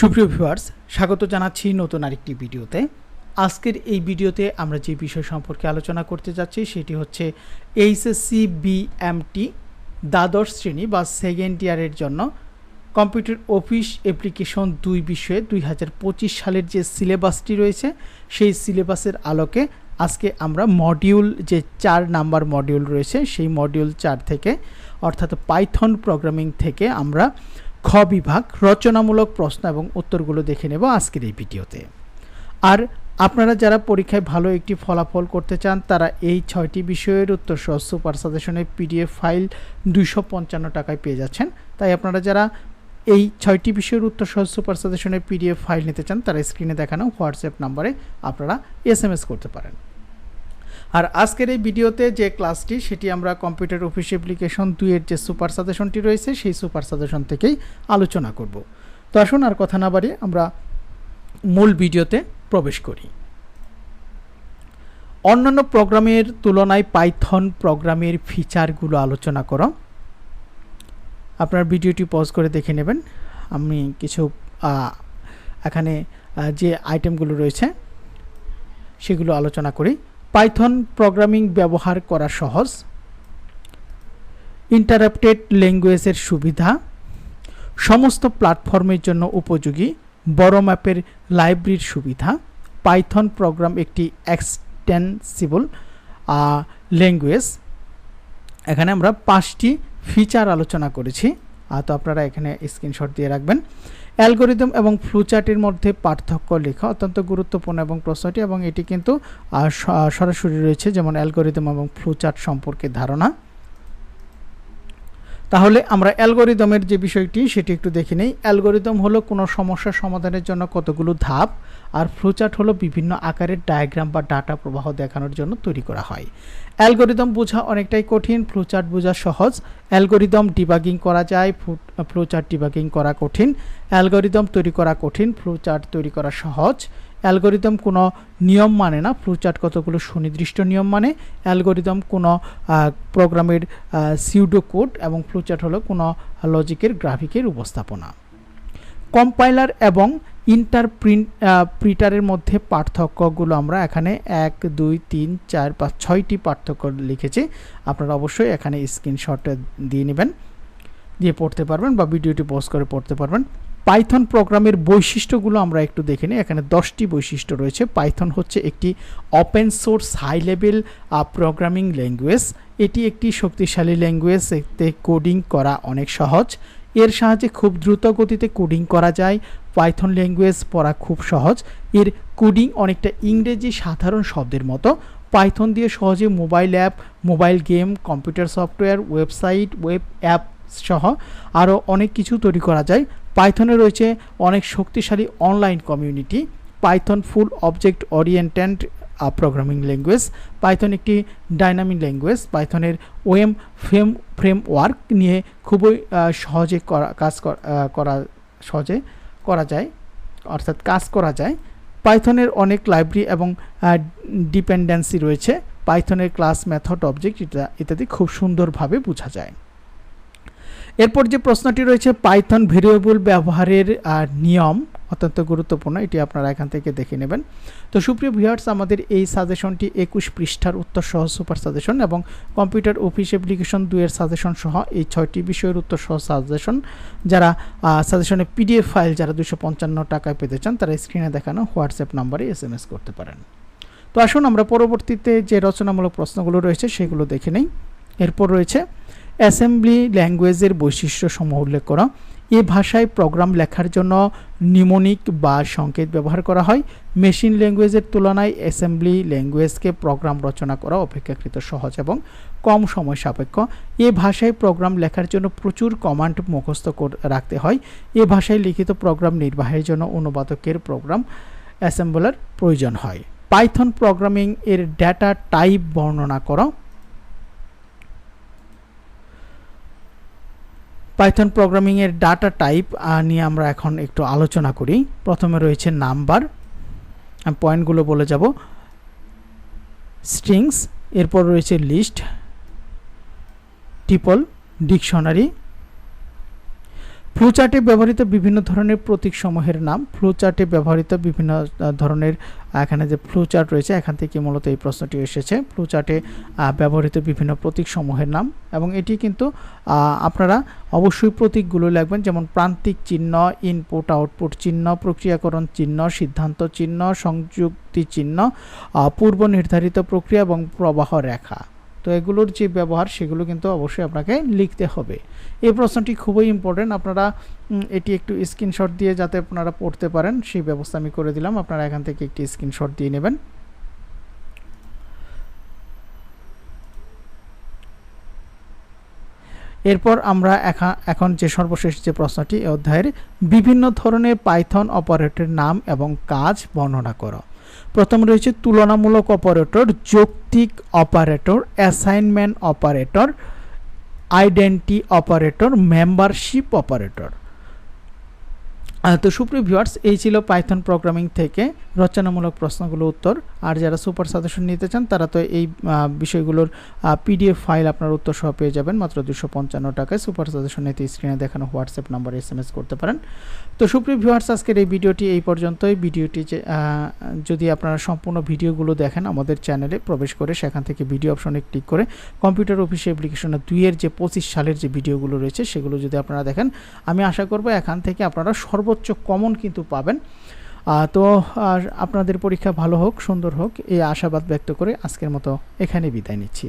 সুপ্রিয় ভিউয়ার্স, স্বাগত জানাচ্ছি নতুন আরেকটি ভিডিওতে। আজকের এই ভিডিওতে আমরা যে বিষয় সম্পর্কে আলোচনা করতে যাচ্ছি সেটি হচ্ছে এইচএসসি বিএমটি দ্বাদশ শ্রেণি বা সেকেন্ড ইয়ারের জন্য কম্পিউটার অফিস অ্যাপ্লিকেশন দুই বিষয়ে দুই হাজার পঁচিশ সালের যে সিলেবাসটি রয়েছে, সেই সিলেবাসের আলোকে আজকে আমরা মডিউল যে চার নাম্বার মডিউল রয়েছে, সেই মডিউল চার থেকে, অর্থাৎ পাইথন প্রোগ্রামিং থেকে আমরা খ বিভাগ, রচনামূলক প্রশ্ন এবং উত্তরগুলো দেখে নেব আজকের এই ভিডিওতে। আর আপনারা যারা পরীক্ষায় ভালো একটি ফলাফল করতে চান, তারা এই ছয়টি বিষয়ের উত্তর সহ সুপার সাজেশনের পিডিএফ ফাইল দুইশো পঞ্চান্ন টাকায় পেয়ে যাচ্ছেন। তাই আপনারা যারা এই ছয়টি বিষয়ের উত্তর সহ সুপার সাজেশনের পিডিএফ ফাইল নিতে চান, তারা স্ক্রিনে দেখানো হোয়াটসঅ্যাপ নাম্বারে আপনারা এস করতে পারেন। আর আজকের এই ভিডিওতে যে ক্লাসটি, সেটি আমরা কম্পিউটার অফিস অ্যাপ্লিকেশন দুইয়ের যে সুপার সাজেশনটি রয়েছে, সেই সুপার সাজেশন থেকেই আলোচনা করব। তো আসুন আর কথা না বাড়িয়ে আমরা মূল ভিডিওতে প্রবেশ করি। অন্যান্য প্রোগ্রামের তুলনায় পাইথন প্রোগ্রামের ফিচারগুলো আলোচনা করো। আপনার ভিডিওটি পজ করে দেখে নেবেন। আমি কিছু এখানে যে আইটেমগুলো রয়েছে, সেগুলো আলোচনা করি। পাইথন প্রোগ্রামিং ব্যবহার করা সহজ। ইন্টারাপ্টেড ল্যাঙ্গুয়েজের সুবিধা। সমস্ত প্ল্যাটফর্মের জন্য উপযোগী। বড় ম্যাপের লাইব্রেরির সুবিধা। পাইথন প্রোগ্রাম একটি এক্সটেন্সিবল ল্যাঙ্গুয়েজ। এখানে আমরা পাঁচটি ফিচার আলোচনা করেছি। তো আপনারা এখানে স্ক্রিনশট দিয়ে রাখবেন। অ্যালগোরিদম এবং ফ্লুচার্টের মধ্যে পার্থক্য লেখা অত্যন্ত গুরুত্বপূর্ণ এবং প্রশ্নটি এবং এটি কিন্তু সরাসরি রয়েছে, যেমন অ্যালগোরিদম এবং ফ্লুচার্ট সম্পর্কে ধারণা। তাহলে আমরা অ্যালগোরিদমের যে বিষয়টি সেটি একটু দেখে নেই। অ্যালগোরিদম হলো কোনো সমস্যার সমাধানের জন্য কতগুলো ধাপ আর ফ্লোচার্ট হলো বিভিন্ন আকারের ডায়াগ্রাম বা ডাটা প্রবাহ দেখানোর জন্য তৈরি করা হয়। অ্যালগোরিদম বোঝা অনেকটাই কঠিন, ফ্লোচার্ট বোঝা সহজ। অ্যালগোরিদম ডিবাগিং করা যায় ফ্লোচার্ট ডিবাগিং করা কঠিন। অ্যালগোরিদম তৈরি করা কঠিন, ফ্লোচার্ট তৈরি করা সহজ। অ্যালগোরিদম কোনো নিয়ম মানে না, ফ্লুচার্ট কতগুলো সুনির্দিষ্ট নিয়ম মানে অ্যালগোরিদম কোনো প্রোগ্রামের সিউডো কোড এবং ফ্লুচার্ট হলো কোনো লজিকের, গ্রাফিকের উপস্থাপনা। কম্পাইলার এবং ইন্টার প্রিন্ট প্রিন্টারের মধ্যে পার্থক্যগুলো আমরা এখানে এক, দুই, তিন, চার, পাঁচ, ছয়টি পার্থক্য লিখেছি। আপনারা অবশ্যই এখানে স্ক্রিনশট দিয়ে নেবেন, দিয়ে পড়তে পারবেন বা ভিডিওটি পোস্ট করে পড়তে পারবেন। পাইথন প্রোগ্রামের বৈশিষ্ট্যগুলো আমরা একটু দেখে নিই। এখানে দশটি বৈশিষ্ট্য রয়েছে। পাইথন হচ্ছে একটি open source high level programming language এটি একটি শক্তিশালী ল্যাঙ্গুয়েজ এতে কোডিং করা অনেক সহজ। এর সাহায্যে খুব দ্রুত গতিতে কোডিং করা যায়। পাইথন ল্যাঙ্গুয়েজ পড়া খুব সহজ। এর কোডিং অনেকটা ইংরেজি সাধারণ শব্দের মতো। পাইথন দিয়ে সহজে mobile app mobile game computer software website web app সহ আরও অনেক কিছু তৈরি করা যায়। পাইথনে রয়েছে অনেক শক্তিশালী online community Python full object oriented programming language Python একটি ডাইনামিক ল্যাঙ্গুয়েজ পাইথনের ওয়েম ফ্রেম ফ্রেমওয়ার্ক নিয়ে খুবই সহজে করা, কাজ করা সহজে করা যায়, অর্থাৎ কাজ করা যায়। পাইথনের অনেক লাইব্রেরি এবং ডিপেন্ডেন্সি রয়েছে। পাইথনের ক্লাস মেথড অবজেক্ট ইত্যাদি খুব সুন্দরভাবে বোঝা যায়। এরপর যে প্রশ্নটি রয়েছে, পাইথন ভেরিয়েবল ব্যবহারের নিয়ম অত্যন্ত গুরুত্বপূর্ণ। এটি আপনারা এখান থেকে দেখে নেবেন। তো সুপ্রিয় ভিউয়ার্স, আমাদের এই সাজেশনটি একুশ পৃষ্ঠার উত্তর সহ সুপার সাজেশন এবং কম্পিউটার অফিস অ্যাপ্লিকেশন দুইয়ের সাজেশন সহ এই ছয়টি বিষয়ের উত্তর সহ সাজেশন। যারা সাজেশনে পিডিএফ ফাইল যারা দুশো পঞ্চান্ন টাকায় পেতে চান, তারা স্ক্রিনে দেখানো হোয়াটসঅ্যাপ নাম্বারে এস এম এস করতে পারেন। তো আসুন আমরা পরবর্তীতে যে রচনামূলক প্রশ্নগুলো রয়েছে, সেগুলো দেখে নেই। এরপর রয়েছে অ্যাসেম্বলি ল্যাঙ্গুয়েজের বৈশিষ্ট্য সমূহ উল্লেখ করা। এ ভাষায় প্রোগ্রাম লেখার জন্য নিমোনিক বা সংকেত ব্যবহার করা হয়। মেশিন ল্যাঙ্গুয়েজের তুলনায় অ্যাসেম্বলি ল্যাঙ্গুয়েজকে প্রোগ্রাম রচনা করা অপেক্ষাকৃত সহজ এবং কম সময় সাপেক্ষ। এ ভাষায় প্রোগ্রাম লেখার জন্য প্রচুর কমান্ড মুখস্থ রাখতে হয়। এ ভাষায় লিখিত প্রোগ্রাম নির্বাহের জন্য অনুবাদকের প্রোগ্রাম অ্যাসেম্বলার প্রয়োজন হয়। পাইথন প্রোগ্রামিং এর ডেটা টাইপ বর্ণনা করা। পাইথন প্রোগ্রামিংয়ের ডাটা টাইপ নিয়ে আমরা এখন একটু আলোচনা করি। প্রথমে রয়েছে নাম্বার আমি পয়েন্টগুলো বলে যাব। স্ট্রিংস এরপর রয়েছে লিস্ট টিপল ডিকশনারি ফ্লোচার্টে ব্যবহৃত বিভিন্ন ধরনের প্রতীক সমূহের নাম। ফ্লোচার্টে ব্যবহৃত বিভিন্ন ধরনের এখানে যে ফ্লোচার্ট রয়েছে, এখান থেকে মূলত এই প্রশ্নটি এসেছে। ফ্লোচার্টে ব্যবহৃত বিভিন্ন প্রতীক সমূহের নাম এবং এটি কিন্তু আপনারা অবশ্যই প্রতীকগুলো লিখবেন। যেমন প্রান্তিক চিহ্ন, ইনপুট, আউটপুট চিহ্ন, প্রক্রিয়াকরণ চিহ্ন, সিদ্ধান্ত চিহ্ন, সংযুক্তি চিহ্ন পূর্ব নির্ধারিত প্রক্রিয়া এবং প্রবাহ রেখা। তো এগুলোর যে ব্যবহার, সেগুলো কিন্তু অবশ্যই আপনাকে লিখতে হবে। এই প্রশ্নটি খুবই ইম্পর্টেন্ট আপনারা এটি একটু স্ক্রিনশট দিয়ে যাতে আপনারা পড়তে পারেন, সেই ব্যবস্থা আমি করে দিলাম। আপনারা এখান থেকে একটি স্ক্রিনশট দিয়ে নেবেন। এরপর আমরা এখন যে সর্বশেষ যে প্রশ্নটি এই অধ্যায়ের বিভিন্ন ধরনের পাইথন অপারেটরের নাম এবং কাজ বর্ণনা করো। প্রথম রয়েছে তুলনামূলক অপারেটর যৌক্তিক operator assignment operator identity operator membership operator তো সুপ্রিয় ভিউয়ার্স এই ছিল পাইথন প্রোগ্রামিং থেকে রচনামূলক প্রশ্নগুলো উত্তর। আর যারা সুপার সাজেশন নিতে চান, তারা তো এই বিষয়গুলোর পিডিএফ ফাইল আপনার উত্তর সহ পেয়ে যাবেন। মাত্র দুশো পঞ্চান্ন টাকায় সুপার সাজেশন নিতে স্ক্রিনে দেখানো হোয়াটসঅ্যাপ নাম্বারে এস এম এস করতে পারেন। তো সুপ্রিয় ভিউয়ার্স আজকের এই ভিডিওটি এই পর্যন্তই। ভিডিওটি যদি আপনারা সম্পূর্ণ ভিডিওগুলো দেখেন, আমাদের চ্যানেলে প্রবেশ করে সেখান থেকে ভিডিও অপশনে ক্লিক করে কম্পিউটার অফিস অ্যাপ্লিকেশনের দুইয়ের যে পঁচিশ সালের যে ভিডিওগুলো রয়েছে, সেগুলো যদি আপনারা দেখেন, আমি আশা করব এখান থেকে আপনারা সর্বোচ্চ কমন কিন্তু পাবেন। তো, আর আপনাদের পরীক্ষা ভালো হোক, সুন্দর হোক, এই আশাবাদ ব্যক্ত করে আজকের মতো এখানে বিদায় নিচ্ছি।